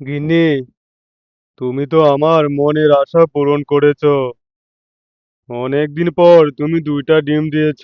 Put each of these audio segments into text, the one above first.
গিন্নি, তুমি তো আমার মনের আশা পূরণ করেছ। অনেকদিন পর তুমি দুইটা ডিম দিয়েছ।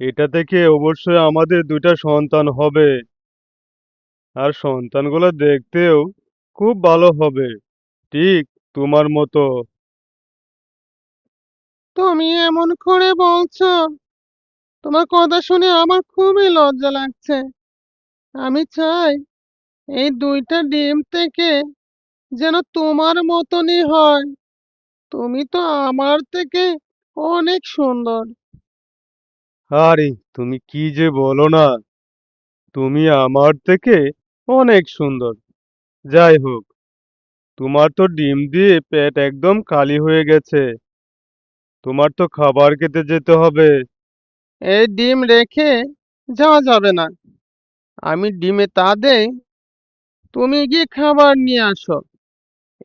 এটা থেকে অবশ্যই আমাদের দুইটা সন্তান হবে? আর সন্তানগুলো দেখতেও খুব ভালো হবে, ঠিক তোমার মতো। তুমি এমন করে বলছো? তোমার কথা শুনে আমার খুবই লজ্জা লাগছে। আমি চাই এই দুইটা ডিম থেকে যেন তোমার মতনই হয়। তুমি তো আমার থেকে অনেক সুন্দর। আরে তুমি কি যে বলো না? তুমি আমার থেকে অনেক সুন্দর। যাই হোক তোমার তো ডিম দিয়ে পেট একদম খালি হয়ে গেছে। তোমার তো খাবার খেতে যেতে হবে। এই ডিম রেখে যাওয়া যাবে না। আমি ডিমে তা দেই তুমি গিয়ে খাবার নিয়ে আসো?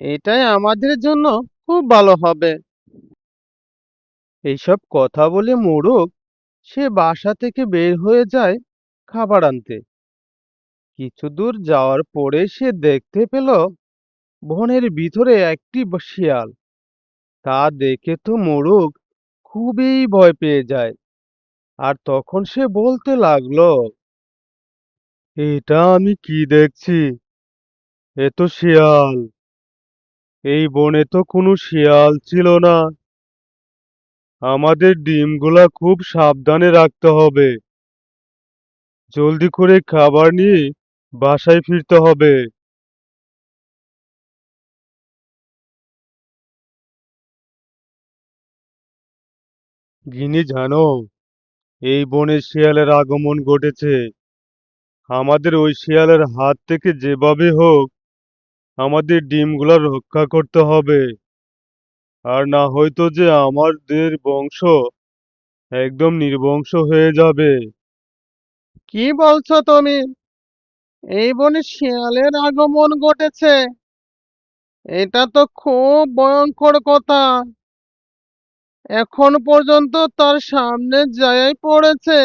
এটাই আমাদের জন্য খুব ভালো হবে। এইসব কথা বলে মোরগ সে বাসা থেকে বের হয়ে যায় খাবার আনতে। কিছু দূর যাওয়ার পরে সে দেখতে পেল বনের ভিতরে একটি শিয়াল। তা দেখে তো মোরগ খুবই ভয় পেয়ে যায়। আর তখন সে বলতে লাগল, এটা আমি কি দেখছি? এ তো শিয়াল। এই বনে তো কোনো শিয়াল ছিল না। আমাদের ডিমগুলা খুব সাবধানে রাখতে হবে। জলদি করে খাবার নিয়ে বাসায় ফিরতে হবে। গিনি জানো, এই বনে শিয়ালের আগমন ঘটেছে। আমাদের ওই শিয়ালের হাত থেকে যেভাবে হোক আমাদের ডিমগুলা রক্ষা করতে হবে। আর না হয়তো যে আমাদের বংশ একদম নির্বংশ হয়ে যাবে। কি বলছো তুমি? এই বনে শিয়ালের আগমন ঘটেছে। এটা তো খুব ভয়ঙ্কর কথা। এখন পর্যন্ত তার সামনে যাই পড়েছে।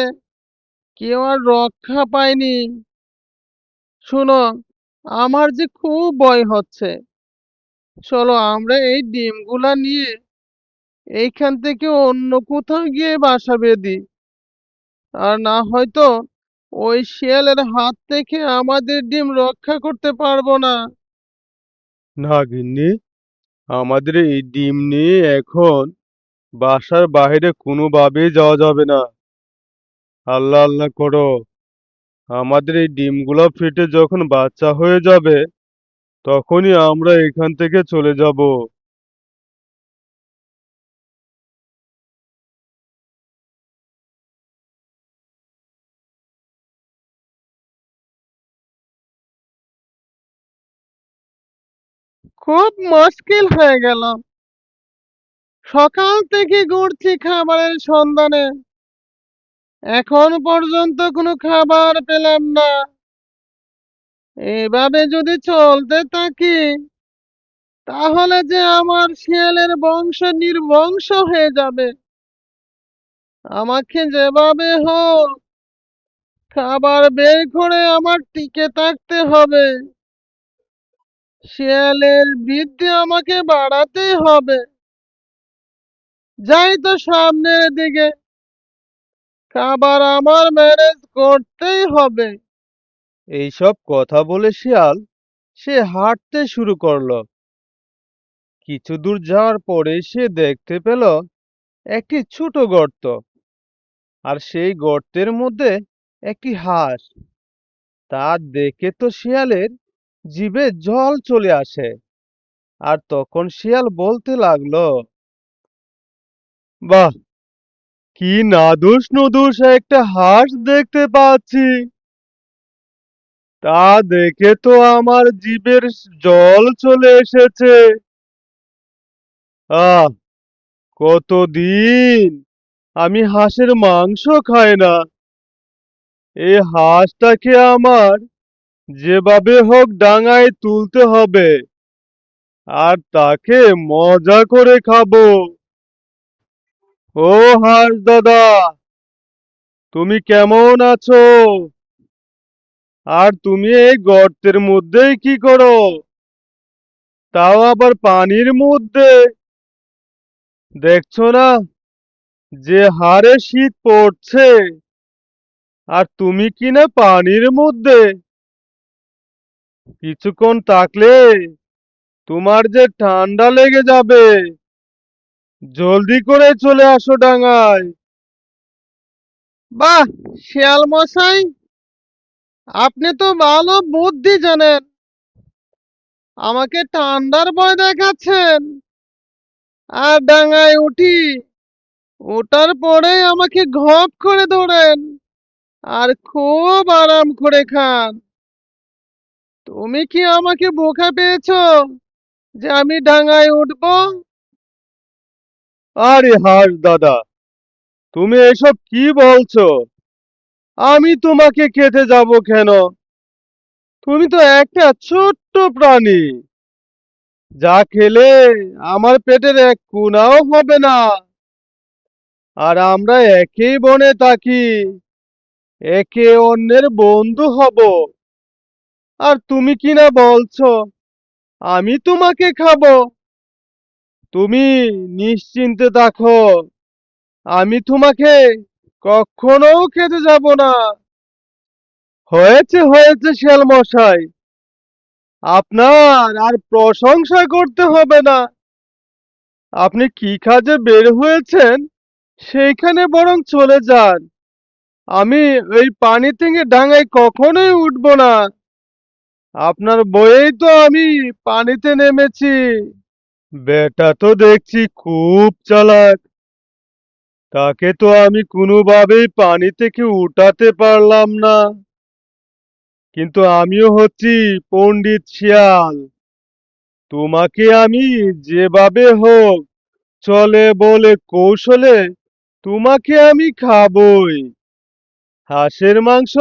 কেউ আর রক্ষা পায়নি। শুনো আমার যে খুব ভয় হচ্ছে। চলো আমরা এই ডিমগুলা নিয়ে এইখান থেকে অন্য কোথাও গিয়ে বাসা বেঁধি। আর না হয়তো ওই শিয়ালের হাত থেকে আমাদের ডিম রক্ষা করতে পারব না। না গিন্নি, আমাদের এই ডিম নিয়ে এখন বাসার বাইরে কোনোভাবেই যাওয়া যাবে না। আল্লাহ আল্লাহ করো। আমাদের এই ডিমগুলো ফেটে যখন বাচ্চা হয়ে যাবে, তখনই আমরা এখান থেকে চলে যাব। খুব মুশকিল হয়ে গেল। সকাল থেকে ঘুরছি খাবারের সন্ধানে। এখন পর্যন্ত কোনো খাবার পেলাম না। এভাবে যদি চলতে থাকি, তাহলে যে আমার শিয়ালের বংশ নির্বংশ হয়ে যাবে। আমাকে যেভাবে হোক, খাবার বের করে আমার টিকে থাকতে হবে। শিয়ালের বৃদ্ধি আমাকে বাড়াতেই হবে। যাই তো সামনের দিকে। খাবার আমার ম্যানেজ করতেই হবে। এইসব কথা বলে শিয়াল, সে হাঁটতে শুরু করল। কিছু দূর যাওয়ার পরে সে দেখতে পেল একটি ছোট গর্ত, আর সেই গর্তের মধ্যে একটি হাঁস। তা দেখে তো শিয়ালের জিভে জল চলে আসে, আর তখন শিয়াল বলতে লাগল, বাহ কি নাদুস নুদুস একটা হাঁস দেখতে পাচ্ছি। তা দেখে তো আমার জীবের জল চলে এসেছে। আহ, কতদিন? আমি হাঁসের মাংস খাই না। এই হাঁসটাকে আমার যেভাবে হোক ডাঙায় তুলতে হবে, আর তাকে মজা করে খাব। ও হাঁস দাদা, তুমি কেমন আছো? আর তুমি এই গর্তের মধ্যেই কি করো? তাও আবার পানির মধ্যে? দেখছ না, যে হারে শীত পড়ছে, আর তুমি কি না পানির মধ্যে? কিছুক্ষণ থাকলে তোমার যে ঠান্ডা লেগে যাবে। জলদি করে চলে আসো ডাঙায়। বাহ, শিয়াল মশাই, আপনি তো ভালো বুদ্ধি জানেন। আমাকে ঠান্ডার ভয় দেখাচ্ছেন। আর ডাঙায় উঠি, ওটার পরে আমাকে ঘপ করে ধরেন, আর খুব আরাম করে খান। তুমি কি আমাকে বোকা পেয়েছ যে আমি ডাঙায় উঠবো? আরে হাস দাদা, তুমি এসব কি বলছো? আমি তোমাকে খেতে যাব কেন? তুমি তো একটা ছোট্ট প্রাণী। যা খেলে আমার পেটের এক কুনাও হবে না। আর আমরা একই বনে থাকি, একে অন্যের বন্ধু হব। আর তুমি কিনা বলছো, আমি তোমাকে খাব। তুমি নিশ্চিন্তে থাকো আমি তোমাকে কখনো খেতে যাব না। হয়েছে হয়েছে শিয়াল মশাই আপনার আর প্রশংসা করতে হবে না। আপনি কি কাজে বের হয়েছেন? সেইখানে বরং চলে যান। আমি ওই পানি থেকে ডাঙায় কখনোই উঠব না। আপনার বইয়েই তো আমি পানিতে নেমেছি। বেটা তো দেখছি খুব চালাক। তাকে তো আমি কোনোভাবেই পানি থেকে উঠাতে পারলাম না। কিন্তু আমিও হচ্ছি পণ্ডিত শিয়াল। তোমাকে আমি যেভাবে হোক চলে বলে কৌশলে তোমাকে আমি খাবই। হাঁসের মাংস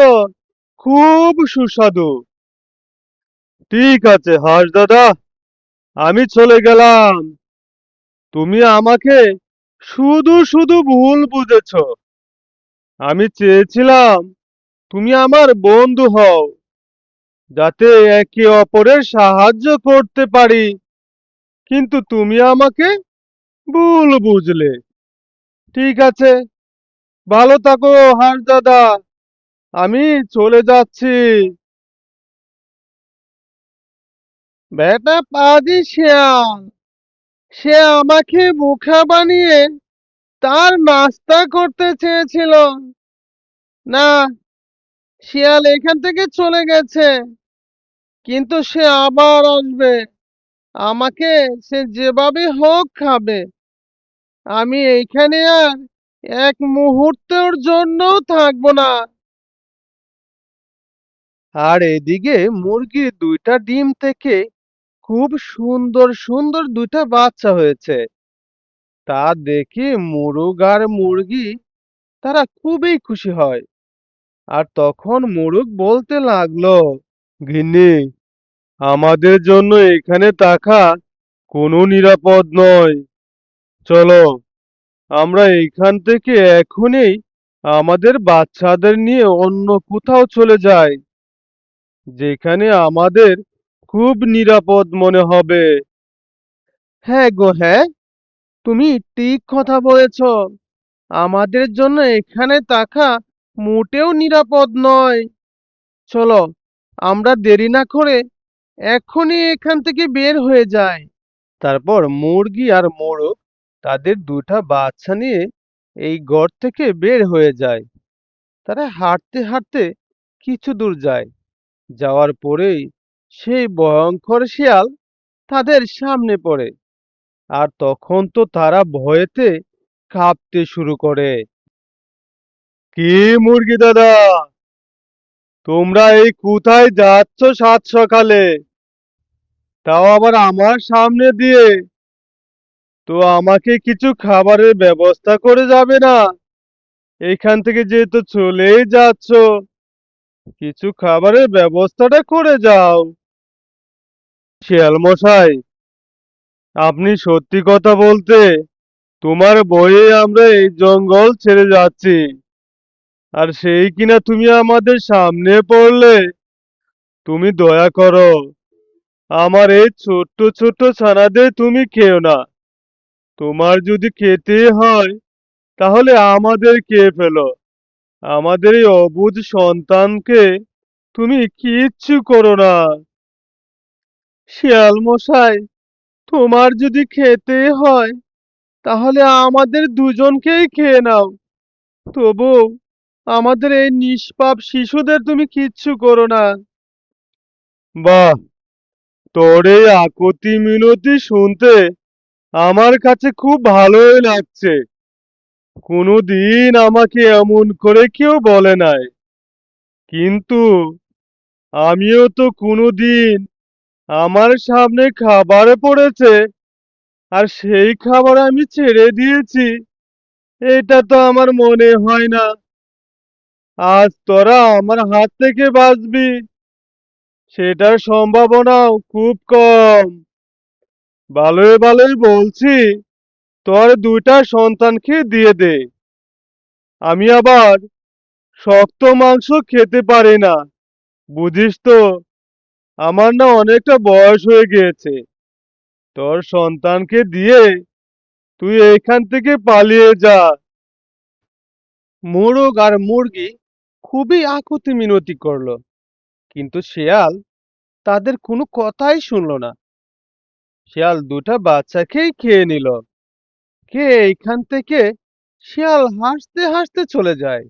খুব সুস্বাদু। ঠিক আছে, হাঁস দাদা। আমি চলে গেলাম। তুমি আমাকে শুধু শুধু ভুল বুঝেছ। আমি চেয়েছিলাম তুমি আমার বন্ধু হও, যাতে একে অপরের সাহায্য করতে পারি। কিন্তু তুমি আমাকে ভুল বুঝলে। ঠিক আছে, ভালো থাকো হাস দাদা আমি চলে যাচ্ছি। বেটা পাজি শিয়াল, সে আমাকে বোকা বানিয়ে তার নাস্তা করতে চেয়েছিল। না, শিয়াল এখান থেকে চলে গেছে, কিন্তু সে আবার আসবে। আমাকে সে যেভাবে হোক খাবে। আমি এইখানে আর এক মুহূর্তের জন্য থাকব না। আর এদিকে মুরগির দুইটা ডিম থেকে খুব সুন্দর সুন্দর দুইটা বাচ্চা হয়েছে। তা দেখে মুরগ আর মুরগি, তারা খুবই খুশি হয়। আর তখন মুরগ বলতে লাগল, গিন্নি, আমাদের জন্য এখানে থাকা কোনো নিরাপদ নয়। চলো, আমরা এখান থেকে এখনই আমাদের বাচ্চাদের নিয়ে অন্য কোথাও চলে যাই, যেখানে আমাদের খুব নিরাপদ মনে হবে। হ্যাঁ গো হ্যাঁ। তুমি ঠিক কথা বলেছ। আমাদের জন্য এখানে থাকা মোটেও নিরাপদ নয়। চলো আমরা দেরি না করে এখনই এখান থেকে বের হয়ে যাই। তারপর মুরগি আর মোরগ তাদের দুটা বাচ্চা নিয়ে এই ঘর থেকে বের হয়ে যায়। তারা হাঁটতে হাঁটতে কিছু দূর যায়। যাওয়ার পরেই সেই ভয়ঙ্কর শিয়াল তাদের সামনে পড়ে। আর তখন তো তারা ভয়েতে কাঁপতে শুরু করে। কি মুরগি দাদা? তোমরা এই কোথায় যাচ্ছ সাত সকালে? তাও আবার আমার সামনে দিয়ে? তো আমাকে কিছু খাবারের ব্যবস্থা করে যাবে না? এখান থেকে যেহেতু চলেই যাচ্ছ, কিছু খাবারের ব্যবস্থাটা করে যাও। শিয়াল মশাই, আপনি সত্যি কথা বলতে তোমার বয়ে আমরা এই জঙ্গল ছেড়ে যাচ্ছি। আর সেই কিনা তুমি আমাদের সামনে পড়লে, তুমি দয়া করো, আমার এই ছোট্ট ছোট্ট ছানাদের তুমি খেও না। তোমার যদি খেতে হয়, তাহলে আমাদের খেয়ে ফেলো। আমাদের এই অবুধ সন্তানকে তুমি কিচ্ছু করো না। শিয়াল মশাই, তোমার যদি খেতে হয়, তাহলে আমাদের দুজনকেই খেয়ে নাও। তবু আমাদের এই নিষ্পাপ শিশুদের তুমি কিচ্ছু করো না। বাহ! তোর এই আকুতি মিনতি শুনতে আমার কাছে খুব ভালোই লাগছে। কোনোদিন আমাকে এমন করে কেউ বলে নাই। কিন্তু আমিও তো কোনোদিন আমার সামনে খাবার পড়েছে, আর সেই খাবার আমি ছেড়ে দিয়েছি। এটা তো আমার মনে হয় না। আজ তোরা আমার হাত থেকে বাঁচবি। সেটার সম্ভাবনাও খুব কম। ভালোই ভালোই বলছি, তোর দুইটা সন্তানকে দিয়ে দে। আমি আবার শক্ত মাংস খেতে পারি না। বুঝিস তো আমার না অনেকটা বয়স হয়ে গিয়েছে। তোর সন্তানকে দিয়ে তুই এখান থেকে পালিয়ে যা। মোরগ আর মুরগি খুবই আকুতি মিনতি করল, কিন্তু শিয়াল তাদের কোনো কথাই শুনলো না। শিয়াল দুটা বাচ্চাকেই খেয়ে নিল। কে এইখান থেকে শিয়াল হাসতে হাসতে চলে যায়।